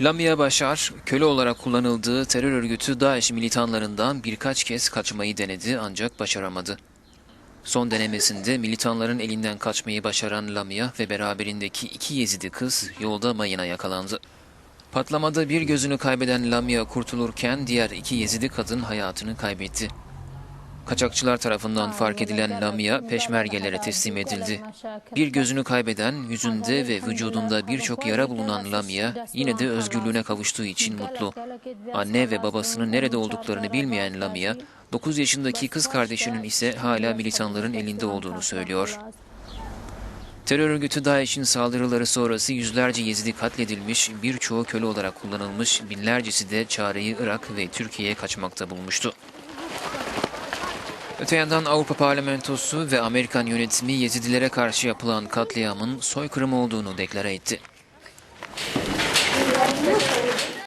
Lamia Başar, köle olarak kullanıldığı terör örgütü DAEŞ militanlarından birkaç kez kaçmayı denedi ancak başaramadı. Son denemesinde militanların elinden kaçmayı başaran Lamia ve beraberindeki iki Yezidi kız yolda mayına yakalandı. Patlamada bir gözünü kaybeden Lamia kurtulurken diğer iki Yezidi kadın hayatını kaybetti. Kaçakçılar tarafından fark edilen Lamia peşmergelere teslim edildi. Bir gözünü kaybeden, yüzünde ve vücudunda birçok yara bulunan Lamia yine de özgürlüğüne kavuştuğu için mutlu. Anne ve babasının nerede olduklarını bilmeyen Lamia, 9 yaşındaki kız kardeşinin ise hala militanların elinde olduğunu söylüyor. Terör örgütü DAEŞ'in saldırıları sonrası yüzlerce Yezidi katledilmiş, birçoğu köle olarak kullanılmış, binlercesi de çareyi Irak ve Türkiye'ye kaçmakta bulmuştu. Öte yandan Avrupa Parlamentosu ve Amerikan yönetimi Yezidilere karşı yapılan katliamın soykırım olduğunu deklare etti.